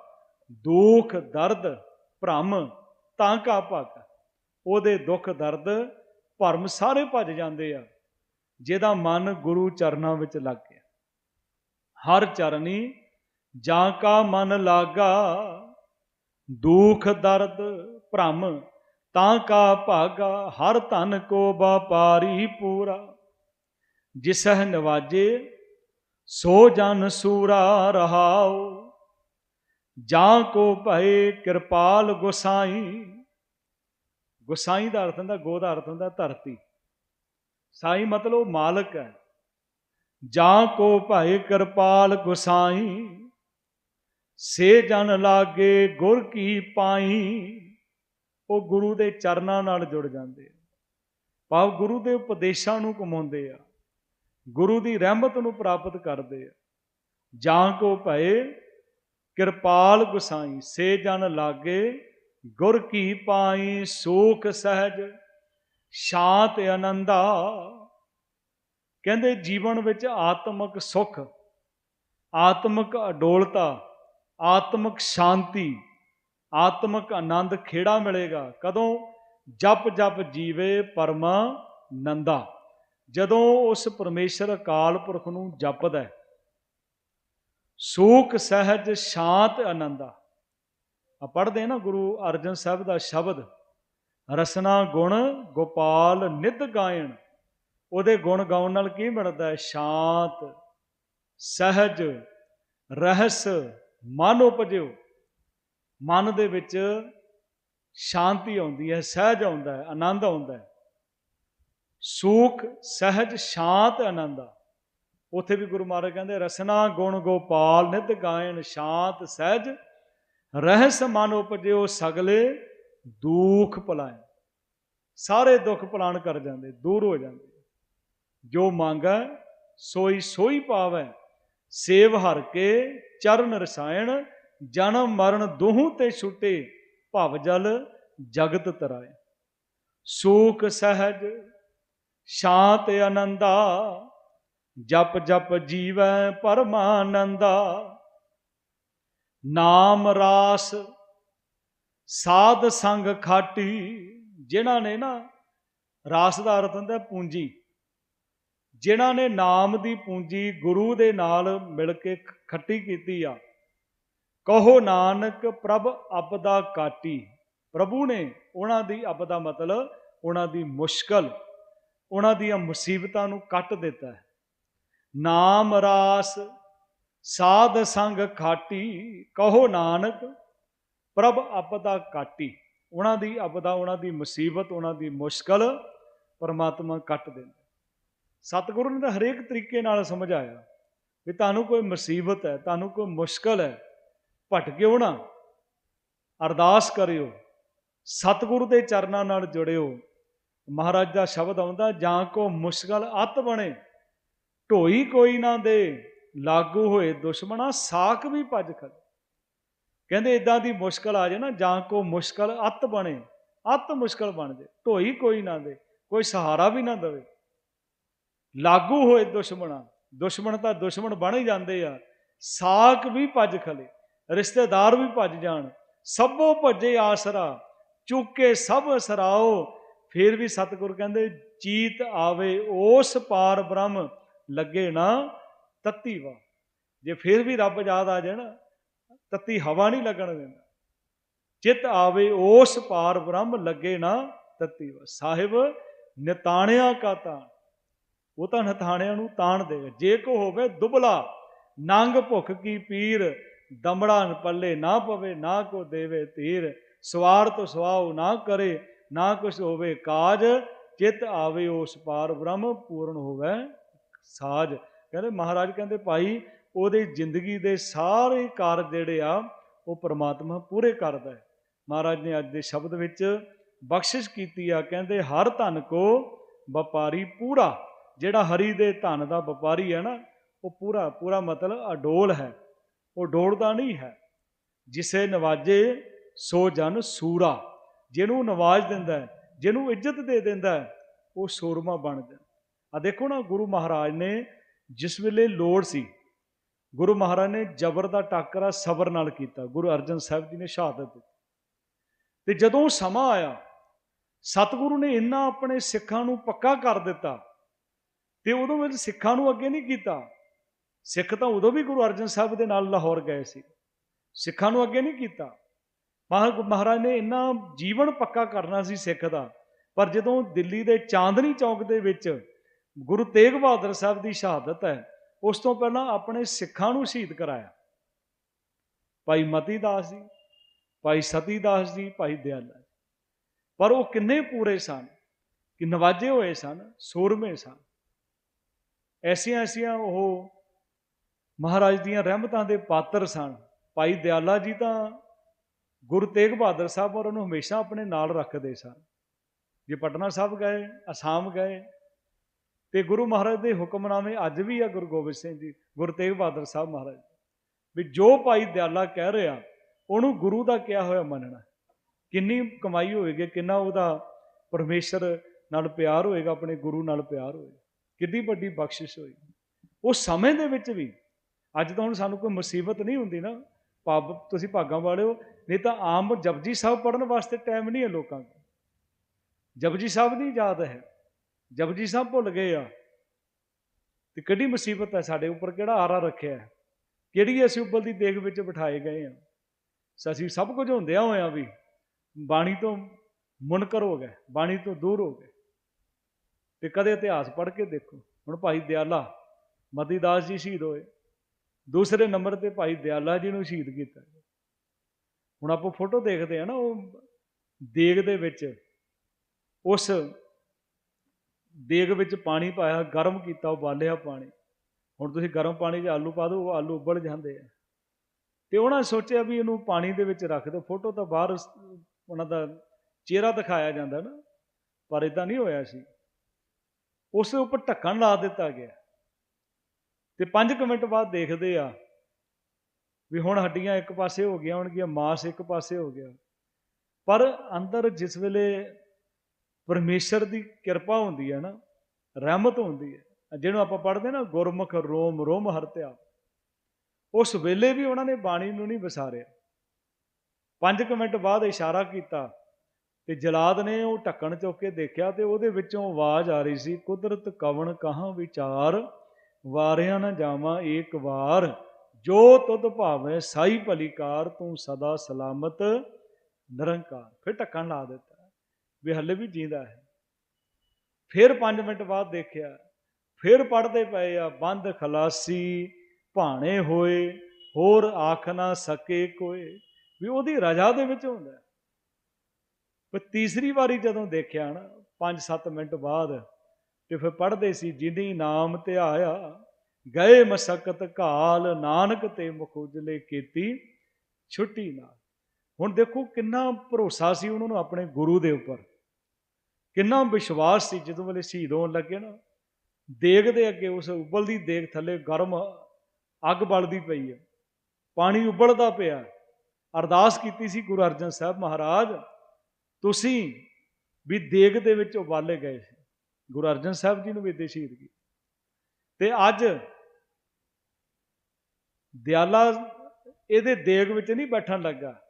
ਦੁੱਖ, ਦਰਦ, ਭ੍ਰਮ ਤਾਂ ਕਾ ਭਾਗਾ। ਉਹਦੇ ਦੁੱਖ, ਦਰਦ, ਭਰਮ ਸਾਰੇ ਭੱਜ ਜਾਂਦੇ ਆ, ਜਿਹਦਾ ਮਨ ਗੁਰੂ ਚਰਨਾਂ ਵਿੱਚ ਲੱਗ ਗਿਆ। ਹਰ ਚਰਨੀ ਜਾਂ ਕਾ ਮਨ ਲਾਗਾ ਦੁੱਖ, ਦਰਦ, ਭ੍ਰਮ, ਤਾਂ ਕਾ ਭਾਗਾ, ਹਰ ਧਨ ਕੋ ਵਪਾਰੀ ਪੂਰਾ। ਜਿਸਹਿ ਨਵਾਜੇ, ਸੋ ਜਨ ਸੂਰਾ ਰਹਾਉ। ਜਾਂ ਕੋ ਭਏ ਕਿਰਪਾਲ ਗੁਸਾਈ। ਗੁਸਾਈ ਦਾ ਅਰਥ ਹੁੰਦਾ, ਗੋ ਦਾ ਅਰਥ ਹੁੰਦਾ ਧਰਤੀ। ਸਾਈ ਮਤਲਬ ਮਾਲਕ ਹੈ। ਜਾਂ ਕੋ ਭਏ ਕਿਰਪਾਲ ਗੁਸਾਈ। ਸੇ ਜਨ ਲਾਗੇ ਗੁਰ ਕੀ ਪਾਈ। ਉਹ ਗੁਰੂ ਦੇ ਚਰਨਾਂ ਨਾਲ ਜੁੜ ਜਾਂਦੇ ਆ। ਭਾਵ ਗੁਰੂ ਦੇ ਉਪਦੇਸ਼ਾਂ ਨੂੰ ਕਮਾਉਂਦੇ ਆ। ਗੁਰੂ ਦੀ ਰਹਿਮਤ ਨੂੰ ਪ੍ਰਾਪਤ ਕਰਦੇ ਆ। ਜਾਂ ਕੋ ਭਏ ਕਿਰਪਾਲ ਗੁਸਾਈ, ਸੇ ਜਨ ਲਾਗੇ ਗੁਰ ਕੀ ਪਾਈ। ਸੂਖ ਸਹਿਜ ਸ਼ਾਂਤ ਆਨੰਦਾ। ਕਹਿੰਦੇ ਜੀਵਨ ਵਿੱਚ ਆਤਮਿਕ ਸੁਖ, ਆਤਮਿਕ ਅਡੋਲਤਾ ਆਤਮਿਕ ਸ਼ਾਂਤੀ, ਆਤਮਿਕ ਆਨੰਦ ਖੇੜਾ ਮਿਲੇਗਾ। ਕਦੋਂ ਜਪ ਜਪ ਜੀਵੇ ਪਰਮ ਨੰਦਾ। ਜਦੋਂ ਉਸ ਪਰਮੇਸ਼ਰ ਅਕਾਲ ਪੁਰਖ ਨੂੰ ਜਪਦਾ ਹੈ। ਸੂਖ, ਸਹਿਜ, ਸ਼ਾਂਤ, ਆਨੰਦਾ। ਆ ਪੜ੍ਹਦੇ ਨਾ ਗੁਰੂ ਅਰਜਨ ਸਾਹਿਬ ਦਾ ਸ਼ਬਦ, ਰਸਨਾ ਗੁਣ ਗੋਪਾਲ ਨਿਤ ਗਾਇਣ। ਉਹਦੇ ਗੁਣ ਗਾਉਣ ਨਾਲ ਕੀ ਮਿਲਦਾ ਹੈ? ਸ਼ਾਂਤ, ਸਹਿਜ, ਰਹਿਸ ਮਨ ਉਪਜਿਓ। ਮਨ ਦੇ ਵਿੱਚ ਸ਼ਾਂਤੀ ਆਉਂਦੀ ਹੈ, ਸਹਿਜ ਆਉਂਦਾ ਹੈ, ਆਨੰਦ ਆਉਂਦਾ ਹੈ। ਸੂਖ, ਸਹਿਜ, ਸ਼ਾਂਤ, ਆਨੰਦ ਆ। ਉੱਥੇ ਵੀ ਗੁਰੂ ਮਹਾਰਾਜ ਕਹਿੰਦੇ, ਰਸਨਾ ਗੁਣ ਗੋਪਾਲ ਨਿਤ ਗਾਇਨ ਸ਼ਾਂਤ ਸਹਿਜ। ਰਹਿਸ ਮਨ ਉਪਜਿਓ ਸਗਲੇ ਦੁੱਖ ਭਲਾਏ। ਸਾਰੇ ਦੁੱਖ ਭਲਾਣ ਕਰ ਜਾਂਦੇ, ਦੂਰ ਹੋ ਜਾਂਦੇ। ਜੋ ਮੰਗੈ, ਸੋਈ ਸੋਈ ਪਾਵੈ। ਸੇਵ ਹਰ ਕੇ, ਚਰਨ ਰਸਾਇਣ, ਜਨਮ ਮਰਨ ਦੋਹੂ ਤੇ ਛੁੱਟੇ, ਭਵ ਜਲ, ਜਗਤ ਤਰਾਏ। ਸੂਖ ਸਹਿਜ, ਸ਼ਾਂਤ ਆਨੰਦਾ, ਜਪ ਜਪ ਜੀਵੈ ਪਰਮਾਨੰਦਾ। ਨਾਮ ਰਾਸ, ਸਾਧ ਸੰਗ ਖਾਟੀ, ਜਿਨ੍ਹਾਂ ਨੇ ਨਾ ਰਾਸ ਦਾ ਅਰਥ ਹੁੰਦਾ ਪੂੰਜੀ। ਜਿਨ੍ਹਾਂ ਨੇ ਨਾਮ ਦੀ ਪੂੰਜੀ ਗੁਰੂ ਦੇ ਨਾਲ ਮਿਲ ਕੇ ਖ- ਖੱਟੀ ਕੀਤੀ ਆ। ਕਹੋ ਨਾਨਕ, ਪ੍ਰਭ ਅਬਦਾ ਕਾਟੀ। ਪ੍ਰਭੂ ਨੇ ਉਹਨਾਂ ਦੀ ਅਬ ਮਤਲਬ ਉਹਨਾਂ ਦੀ ਮੁਸ਼ਕਲ, ਉਹਨਾਂ ਦੀਆਂ ਮੁਸੀਬਤਾਂ ਨੂੰ ਕੱਟ ਦਿੱਤਾ ਹੈ। ਨਾਮ ਰਾਸ, ਸਾਧ ਸੰਗ ਖਾਟੀ। ਕਹੋ ਨਾਨਕ, ਪ੍ਰਭ ਅਬਦਾ ਕਾਟੀ। ਉਹਨਾਂ ਦੀ ਅਬਦਾ ਉਹਨਾਂ ਦੀ ਮੁਸੀਬਤ, ਉਹਨਾਂ ਦੀ ਮੁਸ਼ਕਲ ਪਰਮਾਤਮਾ ਕੱਟ ਦਿੰਦਾ ਸਤਿਗੁਰੂ ਨੇ ਤਾਂ ਹਰੇਕ ਤਰੀਕੇ ਨਾਲ ਸਮਝਾਇਆ ਵੀ ਤੁਹਾਨੂੰ ਕੋਈ ਮੁਸੀਬਤ ਹੈ, ਤੁਹਾਨੂੰ ਕੋਈ ਮੁਸ਼ਕਲ ਹੈ ਭਟਕਿਓ ਨਾ? ਅਰਦਾਸ ਕਰਿਓ, ਸਤਿਗੁਰੂ ਦੇ ਚਰਨਾਂ ਨਾਲ ਜੁੜਿਓ। ਮਹਾਰਾਜ ਦਾ ਸ਼ਬਦ ਆਉਂਦਾ, ਜਾਂ ਕੋ ਮੁਸ਼ਕਲ ਅਤ ਬਣੇ, ਢੋਈ ਕੋਈ ਨਾ ਦੇ, ਲਾਗੂ ਹੋਏ ਦੁਸ਼ਮਣਾ ਸਾਖ ਵੀ ਭੱਜ ਖੜ। ਕਹਿੰਦੇ ਇਦਾਂ ਦੀ ਮੁਸ਼ਕਲ ਆ ਜਾਏ ਨਾ, ਜਾਂ ਕੋ ਮੁਸ਼ਕਲ ਅਤ ਬਣੇ, ਅਤ ਮੁਸ਼ਕਲ ਬਣ ਜੇ, ਢੋਈ ਕੋਈ ਨਾ ਦੇ, ਕੋਈ ਸਹਾਰਾ ਵੀ ਨਾ ਦੇਵੇ। ਲਾਗੂ ਹੋਏ ਦੁਸ਼ਮਣਾ, ਦੁਸ਼ਮਣ ਤਾਂ ਦੁਸ਼ਮਣ ਬਣ ਹੀ ਜਾਂਦੇ ਆ। ਸਾਕ ਵੀ ਭੱਜ ਖਲੇ, ਰਿਸ਼ਤੇਦਾਰ ਵੀ ਭੱਜ ਜਾਣ, ਸਭੋ ਭੱਜੇ ਆਸਰਾ, ਚੁੱਕੇ ਸਭ ਸਰਾਓ। ਫਿਰ ਵੀ ਸਤਿਗੁਰ ਕਹਿੰਦੇ ਚੀਤ ਆਵੇ ਉਸ ਪਾਰ ਬ੍ਰਹਮ ਲੱਗੇ ਨਾ ਤੱਤੀ ਵਾ। ਜੇ ਫਿਰ ਵੀ ਰੱਬ ਯਾਦ ਆ ਜਾਣਾ ਨਾ ਤੱਤੀ ਹਵਾ ਨਹੀਂ ਲੱਗਣ ਦਿੰਦਾ। ਚਿਤ ਆਵੇ ਉਸ ਪਾਰ ਬ੍ਰਹਮ ਲੱਗੇ ਨਾ ਤੱਤੀ ਵਾ। ਸਾਹਿਬ, ਨਿਤਾਣਿਆ ਕਾ ਤਾਣ। ਉਹ ਤਾਂ ਨਥਾਣਿਆਂ ਨੂੰ ਤਾਣ ਦੇਵੇ। ਜੇ ਕੋ ਹੋਵੇ ਦੁਬਲਾ, ਨੰਗ ਭੁੱਖ ਕੀ ਪੀਰ, ਦਮੜਾ ਪੱਲੇ ਨਾ ਪਵੇ, ਨਾ ਕੋ ਦੇਵੇ ਤੀਰ। ਸਵਾਰ ਤੋਂ ਸਵਾਉ ਨਾ ਕਰੇ, ਨਾ ਕੁਛ ਹੋਵੇ ਕਾਜ। ਚਿਤ ਆਵੇ ਉਸ ਪਾਰ ਬ੍ਰਹਮ, ਪੂਰਨ ਹੋਵੇ ਸਾਜ। ਕਹਿੰਦੇ ਮਹਾਰਾਜ ਕਹਿੰਦੇ, ਭਾਈ, ਉਹਦੇ ਜ਼ਿੰਦਗੀ ਦੇ ਸਾਰੇ ਕਾਰਜ ਜਿਹੜੇ ਆ, ਉਹ ਪ੍ਰਮਾਤਮਾ ਪੂਰੇ ਕਰਦਾ ਹੈ। ਮਹਾਰਾਜ ਨੇ ਅੱਜ ਦੇ ਸ਼ਬਦ ਵਿੱਚ ਬਖਸ਼ਿਸ਼ ਕੀਤੀ ਆ। ਕਹਿੰਦੇ, ਹਰ ਧਨ ਕੋ ਵਪਾਰੀ ਪੂਰਾ ਜਿਹੜਾ ਹਰੀ ਦੇ ਧਨ ਦਾ ਵਪਾਰੀ ਹੈ ਨਾ, ਉਹ ਪੂਰਾ ਪੂਰਾ ਮਤਲਬ ਅਡੋਲ ਹੈ। ਉਹ ਡੋਲਦਾ ਨਹੀਂ ਹੈ। ਜਿਸੇ ਨਵਾਜੇ, ਸੋ ਜਨ ਸੂਰਾ। ਜਿਹਨੂੰ ਨਵਾਜ ਦਿੰਦਾ ਹੈ, ਜਿਹਨੂੰ ਇੱਜ਼ਤ ਦੇ ਦਿੰਦਾ ਹੈ, ਉਹ ਸੂਰਮਾ ਬਣ ਜਾਂਦਾ ਆ ਦੇਖੋ ਨਾ, ਗੁਰੂ ਮਹਾਰਾਜ ਨੇ ਜਿਸ ਵੇਲੇ ਲੋੜ ਸੀ, ਗੁਰੂ ਮਹਾਰਾਜ ਨੇ ਜ਼ਬਰ ਦਾ ਟਾਕਰਾ ਸਬਰ ਨਾਲ ਕੀਤਾ। ਗੁਰੂ ਅਰਜਨ ਸਾਹਿਬ ਜੀ ਨੇ ਸ਼ਹਾਦਤ ਦਿੱਤੀ। ਤੇ ਜਦੋਂ ਸਮਾਂ ਆਇਆ, ਸਤਿਗੁਰੂ ਨੇ ਇੰਨਾ ਆਪਣੇ ਸਿੱਖਾਂ ਨੂੰ ਪੱਕਾ ਕਰ ਦਿੱਤਾ ਤੇ ਉਦੋਂ ਵਿੱਚ ਸਿੱਖਾਂ ਨੂੰ ਅੱਗੇ ਨਹੀਂ ਕੀਤਾ। ਸਿੱਖ ਤਾਂ ਉਦੋਂ ਵੀ ਗੁਰੂ ਅਰਜਨ ਸਾਹਿਬ ਦੇ ਨਾਲ ਲਾਹੌਰ ਗਏ ਸੀ। ਸਿੱਖਾਂ ਨੂੰ ਅੱਗੇ ਨਹੀਂ ਕੀਤਾ। ਮਹਾ- ਮਹਾਰਾਜ ਨੇ ਇੰਨਾ ਜੀਵਨ ਪੱਕਾ ਕਰਨਾ ਸੀ ਸਿੱਖ ਦਾ, ਪਰ ਜਦੋਂ ਦਿੱਲੀ ਦੇ ਚਾਂਦਨੀ ਚੌਕ ਦੇ ਵਿੱਚ ਗੁਰੂ ਤੇਗ ਬਹਾਦਰ ਸਾਹਿਬ ਦੀ ਸ਼ਹਾਦਤ ਹੈ, ਉਸ ਤੋਂ ਪਹਿਲਾਂ ਆਪਣੇ ਸਿੱਖਾਂ ਨੂੰ ਸ਼ਹੀਦ ਕਰਾਇਆ। ਭਾਈ ਮਤੀ ਦਾਸ ਜੀ, ਭਾਈ ਸਤੀ ਦਾਸ ਜੀ, ਭਾਈ ਦਿਆਲਾ ਪਰ ਉਹ ਕਿੰਨੇ ਪੂਰੇ ਸਨ, ਕਿ ਨਵਾਜੇ ਹੋਏ ਸਨ, ਸੂਰਮੇ ਸਨ। ਐਸੀਆਂ ਐਸੀਆਂ ਉਹ ਮਹਾਰਾਜ ਦੀਆਂ ਰਹਿਮਤਾਂ ਦੇ ਪਾਤਰ ਸਨ। ਭਾਈ ਦਿਆਲਾ ਜੀ ਤਾਂ ਗੁਰੂ ਤੇਗ ਬਹਾਦਰ ਸਾਹਿਬ ਔਰ ਉਹਨੂੰ ਹਮੇਸ਼ਾ ਆਪਣੇ ਨਾਲ ਰੱਖਦੇ ਸਨ। ਜੇ ਪਟਨਾ ਸਾਹਿਬ ਗਏ, ਅਸਾਮ ਗਏ, ਤੇ ਗੁਰੂ ਮਹਾਰਾਜ ਦੇ ਹੁਕਮਨਾਮੇ ਅੱਜ ਵੀ ਆ ਗੁਰੂ ਗੋਬਿੰਦ ਸਿੰਘ ਜੀ, ਗੁਰੂ ਤੇਗ ਬਹਾਦਰ ਸਾਹਿਬ ਮਹਾਰਾਜ। ਵੀ ਜੋ ਭਾਈ ਦਿਆਲਾ ਕਹਿ ਰਿਹਾ, ਉਹਨੂੰ ਗੁਰੂ ਦਾ ਕਿਹਾ ਹੋਇਆ ਮੰਨਣਾ। ਕਿੰਨੀ ਕਮਾਈ ਹੋਏਗੀ, ਕਿੰਨਾ ਉਹਦਾ ਪਰਮੇਸ਼ਰ ਨਾਲ ਪਿਆਰ ਹੋਏਗਾ, ਆਪਣੇ ਗੁਰੂ ਨਾਲ ਪਿਆਰ ਹੋਏਗਾ। ਕਿੰਨੀ ਵੱਡੀ ਬਖਸ਼ਿਸ਼ ਹੋਈ। ਉਸ ਸਮੇਂ ਦੇ ਵਿੱਚ ਵੀ, ਅੱਜ ਤਾਂ ਹੁਣ ਸਾਨੂੰ ਕੋਈ ਮੁਸੀਬਤ ਨਹੀਂ ਹੁੰਦੀ ਨਾ। ਪੱਬ ਤੁਸੀਂ ਭਾਗਾਂ ਵਾਲੇ ਹੋ ਨਹੀਂ ਤਾਂ ਆਮ ਜਪਜੀ ਸਾਹਿਬ ਪੜਨ ਵਾਸਤੇ ਟਾਈਮ ਨਹੀਂ ਹੈ ਲੋਕਾਂ ਕੋਲ। ਜਪਜੀ ਸਾਹਿਬ ਨਹੀਂ ਯਾਦ ਹੈ। ਜਪਜੀ ਸਾਹਿਬ ਭੁੱਲ ਗਏ ਆ। ਤੇ ਕਿਹੜੀ ਮੁਸੀਬਤ ਹੈ ਸਾਡੇ ਉੱਪਰ, ਕਿਹੜਾ ਆਰਾ ਰੱਖਿਆ ਹੈ। ਕਿਹੜੀ ਅਸੀਂ ਉੱਪਰ ਦੀ ਦੇਖ ਵਿੱਚ ਬਿਠਾਏ ਗਏ ਆ। ਅਸੀਂ ਸਭ ਕੁਝ ਹੁੰਦਿਆਂ ਹੋਇਆਂ ਵੀ ਬਾਣੀ ਤੋਂ ਮੁਨਕਰ ਹੋ ਗਏ, ਬਾਣੀ ਤੋਂ ਦੂਰ ਹੋ ਗਏ। ਤੇ ਕਦੇ ਇਤਿਹਾਸ ਪੜ੍ਹ ਕੇ ਦੇਖੋ। ਹੁਣ ਭਾਈ ਦਿਆਲਾ ਮਤੀ ਦਾਸ ਜੀ ਸ਼ਹੀਦ ਹੋਏ। ਦੂਸਰੇ ਨੰਬਰ ਤੇ ਭਾਈ ਦਿਆਲਾ ਜੀ ਨੂੰ ਸ਼ਹੀਦ ਕੀਤਾ। ਹੁਣ ਆਪਾਂ ਫੋਟੋ ਦੇਖਦੇ ਆ ਨਾ, ਉਹ ਦੇਗ ਦੇ ਵਿੱਚ, ਉਸ ਦੇਗ ਵਿੱਚ ਪਾਣੀ ਪਾਇਆ, ਗਰਮ ਕੀਤਾ, ਉਬਾਲਿਆ ਪਾਣੀ। ਹੁਣ ਤੁਸੀਂ ਗਰਮ ਪਾਣੀ 'ਚ ਆਲੂ ਪਾ ਦਿਓ ਉਹ ਆਲੂ ਉਬਲ ਜਾਂਦੇ ਆ। ਤੇ ਉਹਨਾਂ ਸੋਚਿਆ ਵੀ ਇਹਨੂੰ ਪਾਣੀ ਦੇ ਵਿੱਚ ਰੱਖ ਦਿਓ ਫੋਟੋ ਤਾਂ ਬਾਹਰ ਉਹਨਾਂ ਦਾ ਚਿਹਰਾ ਦਿਖਾਇਆ ਜਾਂਦਾ ਨਾ, ਪਰ ਇਦਾਂ ਨਹੀਂ ਹੋਇਆ ਸੀ। ਉਸ ਦੇ ਉੱਪਰ ਢੱਕਣ ਲਾ ਦਿੱਤਾ ਗਿਆ। ਤੇ 5 ਮਿੰਟ ਬਾਅਦ ਦੇਖਦੇ ਆ ਵੀ ਹੁਣ ਹੱਡੀਆਂ ਇੱਕ ਪਾਸੇ ਹੋ ਗਈਆਂ ਹੋਣਗੀਆਂ, ਮਾਸ ਇੱਕ ਪਾਸੇ ਹੋ ਗਿਆ। ਪਰ ਅੰਦਰ ਜਿਸ ਵੇਲੇ ਪਰਮੇਸ਼ਰ ਦੀ ਕਿਰਪਾ ਹੁੰਦੀ ਹੈ ਨਾ, ਰਹਿਮਤ ਹੁੰਦੀ ਹੈ, ਜਿਹਨੂੰ ਆਪਾਂ ਪੜ੍ਹਦੇ ਨਾ, ਗੁਰਮੁਖ ਰੋਮ ਰੋਮ ਹਰਤਿਆ। ਉਸ ਵੇਲੇ ਵੀ ਉਹਨਾਂ ਨੇ ਬਾਣੀ ਨੂੰ ਨਹੀਂ ਵਿਸਾਰਿਆ। 5 ਮਿੰਟ ਬਾਅਦ ਇਸ਼ਾਰਾ ਕੀਤਾ ਤੇ ਜਲਾਦ ਨੇ ਉਹ ਢੱਕਣ ਚੁੱਕ ਕੇ ਦੇਖਿਆ ਤੇ ਉਹਦੇ ਵਿੱਚੋਂ ਆਵਾਜ਼ ਆ ਰਹੀ ਸੀ, ਕੁਦਰਤ ਕਵਣ ਕਹਾਂ ਵਿਚਾਰ, ਵਾਰਿਆ ਨਾ ਜਾਵਾਂ ਏਕ ਵਾਰ, ਜੋ ਤੁਧ ਭਾਵੇਂ ਸਾਈ ਭਲੀਕਾਰ ਤੂੰ ਸਦਾ ਸਲਾਮਤ ਨਿਰੰਕਾਰ। ਫਿਰ ਢੱਕਣ ਲਾ ਦਿੱਤਾ। ਵੀ ਹੱਲੇ ਵੀ ਜੀਂਦਾ ਹੈ। ਫਿਰ 5 ਮਿੰਟ ਬਾਅਦ ਦੇਖਿਆ, ਫਿਰ ਪੜਦੇ ਪਏ ਆ, ਬੰਦ ਖਲਾਸੀ, ਭਾਣੇ ਹੋਏ, ਹੋਰ ਆਖ ਨਾ ਸਕੇ ਕੋਈ। ਵੀ ਉਹਦੀ ਰਜਾ ਦੇ ਵਿੱਚ ਹੁੰਦਾ ਪਰ ਤੀਸਰੀ ਵਾਰੀ ਜਦੋਂ ਦੇਖਿਆ ਨਾ 5-7 ਮਿੰਟ ਬਾਅਦ ਤੇ ਫਿਰ ਪੜ੍ਹਦੇ ਸੀ ਜਿਨੀ ਨਾਮ ਧਿਆਇਆ ਗਏ ਮਸਕਤ ਘਾਲ ਨਾਨਕ ਤੇ ਮੁਖ ਉਜਲੇ ਕੀਤੀ ਛੁੱਟੀ ਨਾਲ। ਹੁਣ ਦੇਖੋ ਕਿੰਨਾ ਭਰੋਸਾ ਸੀ ਉਹਨਾਂ ਨੂੰ ਆਪਣੇ ਗੁਰੂ ਦੇ ਉੱਪਰ। ਕਿੰਨਾ ਵਿਸ਼ਵਾਸ ਸੀ, ਜਦੋਂ ਵੇਲੇ ਸ਼ਹੀਦ ਹੋਣ ਲੱਗੇ ਨਾ ਦੇਗ ਦੇ ਅੱਗੇ ਉਸ ਉਬਲਦੀ ਦੇਗ ਥੱਲੇ ਗਰਮ ਅੱਗ ਬਲਦੀ ਪਈ ਹੈ। ਪਾਣੀ ਉਬਲਦਾ ਪਿਆ। ਅਰਦਾਸ ਕੀਤੀ ਸੀ ਗੁਰੂ ਅਰਜਨ ਸਾਹਿਬ ਮਹਾਰਾਜ ਤੁਸੀਂ ਵੀ ਦੇਗ ਦੇ ਵਿੱਚ ਉਬਾਲੇ ਗਏ ਸੀ। ਗੁਰੂ ਅਰਜਨ ਸਾਹਿਬ ਜੀ ਨੂੰ ਵੀ ਦੇ ਸ਼ਹੀਦ ਕੀਤਾ। ਤੇ ਅੱਜ ਦਿਆਲਾ ਇਹਦੇ ਦੇਗ ਵਿੱਚ ਨਹੀਂ ਬੈਠਣ ਲੱਗਾ।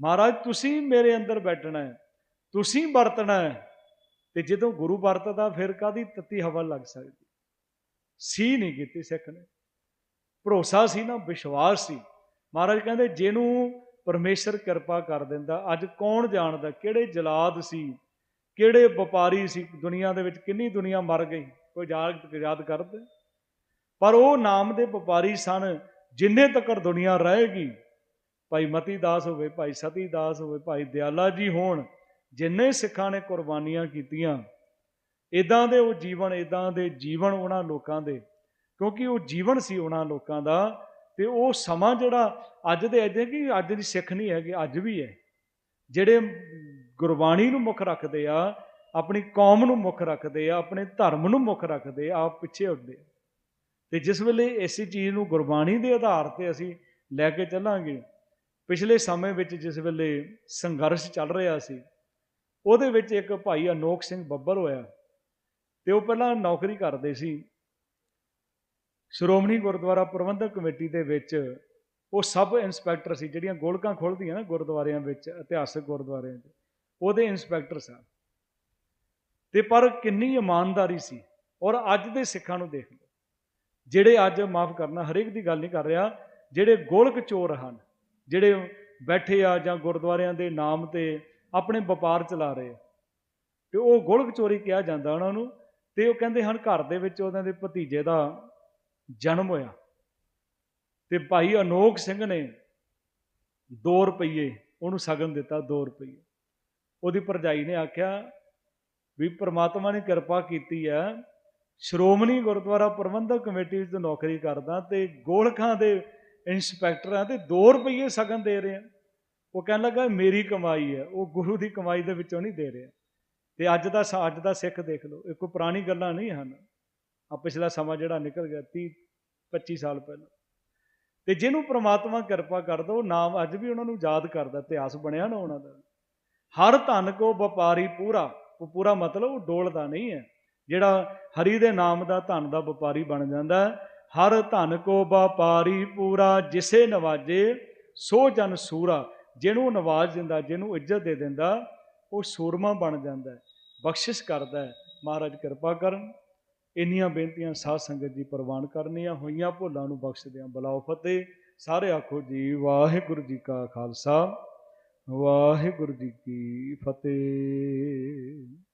ਮਹਾਰਾਜ, ਤੁਸੀਂ ਮੇਰੇ ਅੰਦਰ ਬੈਠਣਾ ਹੈ, ਤੁਸੀਂ ਵਰਤਣਾ ਹੈ, ਤੇ ਜਦੋਂ ਗੁਰੂ ਵਰਤਦਾ ਫਿਰ ਕਾਦੀ ਤੱਤੀ ਹਵਾ ਲੱਗ ਸਕਦੀ? ਸੀ ਨਹੀਂ ਕੀਤੀ ਸਿੱਖ ਨੇ। ਭਰੋਸਾ ਸੀ ਨਾ, ਵਿਸ਼ਵਾਸ ਸੀ। ਮਹਾਰਾਜ ਕਹਿੰਦੇ, ਜਿਹਨੂੰ ਪਰਮੇਸ਼ਰ ਕਿਰਪਾ ਕਰ ਦਿੰਦਾ। ਅੱਜ ਕੌਣ ਜਾਣਦਾ ਕਿਹੜੇ ਜਲਾਦ ਸੀ, ਕਿਹੜੇ ਵਪਾਰੀ ਸੀ, ਦੁਨੀਆ ਦੇ ਵਿੱਚ ਕਿੰਨੀ ਦੁਨੀਆ ਮਰ ਗਈ, ਕੋਈ ਯਾਦ ਯਾਦ ਕਰਦੇ? ਪਰ ਉਹ ਨਾਮ ਦੇ ਵਪਾਰੀ ਸਨ ਜਿੰਨੇ ਤੱਕ ਦੁਨੀਆ ਰਹੇਗੀ। ਭਾਈ ਮਤੀ ਦਾਸ ਹੋਵੇ, ਭਾਈ ਸਤੀ ਦਾਸ ਹੋਵੇ, ਭਾਈ ਦਿਆਲਾ ਜੀ ਹੋਣ, ਜਿੰਨੇ ਸਿੱਖਾਂ ਨੇ ਕੁਰਬਾਨੀਆਂ ਕੀਤੀਆਂ ਇਦਾਂ ਦੇ ਉਹ ਜੀਵਨ ਇਦਾਂ ਦੇ ਜੀਵਨ ਉਹਨਾਂ ਲੋਕਾਂ ਦੇ, ਕਿਉਂਕਿ ਉਹ ਜੀਵਨ ਸੀ ਉਹਨਾਂ ਲੋਕਾਂ ਦਾ ਤੇ ਉਹ ਸਮਾਂ ਜਿਹੜਾ ਅੱਜ ਦੇ ਅੱਜ ਕਿ ਅੱਜ ਦੀ ਸਿੱਖ ਨਹੀਂ ਹੈਗੇ, ਅੱਜ ਵੀ ਹੈ ਜਿਹੜੇ ਗੁਰਬਾਣੀ ਨੂੰ ਮੁੱਖ ਰੱਖਦੇ ਆ, ਆਪਣੀ ਕੌਮ ਨੂੰ ਮੁੱਖ ਰੱਖਦੇ ਆ, ਆਪਣੇ ਧਰਮ ਨੂੰ ਮੁੱਖ ਰੱਖਦੇ ਆ, ਆਪ ਪਿੱਛੇ ਉੱਡਦੇ ਆ। ਤੇ ਜਿਸ ਵੇਲੇ ਇਸੇ ਚੀਜ਼ ਨੂੰ ਗੁਰਬਾਣੀ ਦੇ ਆਧਾਰ ਤੇ ਅਸੀਂ ਲੈ ਕੇ ਚੱਲਾਂਗੇ, ਪਿਛਲੇ ਸਮੇਂ ਵਿੱਚ ਜਿਸ ਵੇਲੇ ਸੰਘਰਸ਼ ਚੱਲ ਰਿਹਾ ਸੀ, ਉਹਦੇ ਵਿੱਚ ਇੱਕ ਭਾਈ ਅਨੋਖ ਸਿੰਘ ਬੱਬਰ ਹੋਇਆ, ਤੇ ਉਹ ਪਹਿਲਾਂ ਨੌਕਰੀ ਕਰਦੇ ਸੀ ਸ਼੍ਰੋਮਣੀ ਗੁਰਦੁਆਰਾ ਪ੍ਰਬੰਧਕ ਕਮੇਟੀ ਦੇ ਵਿੱਚ ਉਹ ਸਬ ਇੰਸਪੈਕਟਰ ਸੀ, ਜਿਹੜੀਆਂ ਗੋਲਕਾਂ ਖੁੱਲਦੀਆਂ ਨਾ ਗੁਰਦੁਆਰਿਆਂ ਵਿੱਚ, ਇਤਿਹਾਸਕ ਗੁਰਦੁਆਰਿਆਂ 'ਚ ਉਹਦੇ ਇੰਸਪੈਕਟਰ ਸਾਹਿਬ। ਤੇ ਪਰ ਕਿੰਨੀ ਇਮਾਨਦਾਰੀ ਸੀ, ਔਰ ਅੱਜ ਦੇ ਸਿੱਖਾਂ ਨੂੰ ਦੇਖ ਲਓ, ਜਿਹੜੇ ਅੱਜ, ਮਾਫ ਕਰਨਾ, ਹਰੇਕ ਦੀ ਗੱਲ ਨਹੀਂ ਕਰ ਰਿਹਾ, ਜਿਹੜੇ ਗੋਲਕ ਚੋਰ ਹਨ, ਜਿਹੜੇ ਬੈਠੇ ਆ ਜਾਂ ਗੁਰਦੁਆਰਿਆਂ ਦੇ ਨਾਮ ਤੇ ਆਪਣੇ ਵਪਾਰ ਚਲਾ ਰਹੇ ਆ, ਤੇ ਉਹ ਗੋਲਕ ਚੋਰੀ ਕਿਹਾ ਜਾਂਦਾ ਉਹਨਾਂ ਨੂੰ, ਤੇ ਉਹ ਕਹਿੰਦੇ ਹਨ ਘਰ ਦੇ ਵਿੱਚ ਉਹਨਾਂ ਦੇ ਭਤੀਜੇ ਦਾ ਜਨਮ ਹੋਇਆ। ਤੇ ਭਾਈ ਅਨੋਖ ਸਿੰਘ ਨੇ 2 ਰੁਪਏ ਉਹਨੂੰ ਸਗਨ ਦਿੱਤਾ 2 ਰੁਪਏ ਉਹਦੀ ਭਰਜਾਈ ਨੇ ਆਖਿਆ ਵੀ ਪ੍ਰਮਾਤਮਾ ਨੇ ਕਿਰਪਾ ਕੀਤੀ ਹੈ ਸ਼੍ਰੋਮਣੀ ਗੁਰਦੁਆਰਾ ਪ੍ਰਬੰਧਕ ਕਮੇਟੀ ਵਿੱਚ ਨੌਕਰੀ ਕਰਦਾ ਤੇ ਗੋਲਖਾਂ ਦੇ ਇੰਸਪੈਕਟਰਾਂ ਤੇ 2 ਰੁਪਏ ਸਗਨ ਦੇ ਰਹੇ। ਆ ਉਹ ਕਹਿਣ ਲੱਗਾ, ਮੇਰੀ ਕਮਾਈ ਹੈ, ਉਹ ਗੁਰੂ ਦੀ ਕਮਾਈ ਦੇ ਵਿੱਚੋਂ ਨਹੀਂ ਦੇ ਰਿਹਾ। ਤੇ ਅੱਜ ਦਾ ਸ- ਅੱਜ ਦਾ ਸਿੱਖ ਦੇਖ ਲਓ, ਇਹ ਕੋਈ ਪੁਰਾਣੀ ਗੱਲਾਂ ਨਹੀਂ ਹਨ। ਆ ਪਿਛਲਾ ਸਮਾਂ ਜਿਹੜਾ ਨਿਕਲ ਗਿਆ 30 25 ਸਾਲ ਪਹਿਲਾਂ। ਤੇ ਜਿਹਨੂੰ ਪ੍ਰਮਾਤਮਾ ਕਿਰਪਾ ਕਰਦਾ, ਉਹ ਨਾਮ ਅੱਜ ਵੀ ਉਹਨਾਂ ਨੂੰ ਯਾਦ ਕਰਦਾ, ਇਤਿਹਾਸ ਬਣਿਆ ਨਾ ਉਹਨਾਂ ਦਾ। ਹਰ ਧਨ ਕੋ ਵਪਾਰੀ ਪੂਰਾ, ਉਹ ਪੂਰਾ ਮਤਲਬ ਉਹ ਡੋਲਦਾ ਨਹੀਂ ਹੈ। ਜਿਹੜਾ ਹਰੀ ਦੇ ਨਾਮ ਦਾ ਧਨ ਦਾ ਵਪਾਰੀ ਬਣ ਜਾਂਦਾ ਹਰ ਧਨ ਕੋ ਵਪਾਰੀ ਪੂਰਾ, ਜਿਸੇ ਨਵਾਜੇ, ਸੋ ਜਨ ਸੂਰਾ। ਜਿਹਨੂੰ ਨਵਾਜ ਦਿੰਦਾ, ਜਿਹਨੂੰ ਇੱਜ਼ਤ ਦੇ ਦਿੰਦਾ, ਉਹ ਸੂਰਮਾ ਬਣ ਜਾਂਦਾ ਬਖਸ਼ਿਸ਼ ਕਰਦਾ ਮਹਾਰਾਜ ਕਿਰਪਾ ਕਰਨ। ਇੰਨੀਆਂ ਬੇਨਤੀਆਂ ਸਾਧ ਸੰਗਤ ਜੀ ਪ੍ਰਵਾਨ ਕਰਨੀਆਂ ਹੋਈਆਂ, ਭੁੱਲਾਂ ਨੂੰ ਬਖਸ਼ਦਿਆਂ ਦਿਆਂ ਫਤਿਹ। ਸਾਰੇ ਆਖੋ ਜੀ, ਵਾਹਿਗੁਰੂ ਜੀ ਕਾ ਖਾਲਸਾ, ਵਾਹਿਗੁਰੂ ਜੀ ਕੀ ਫਤਿਹ।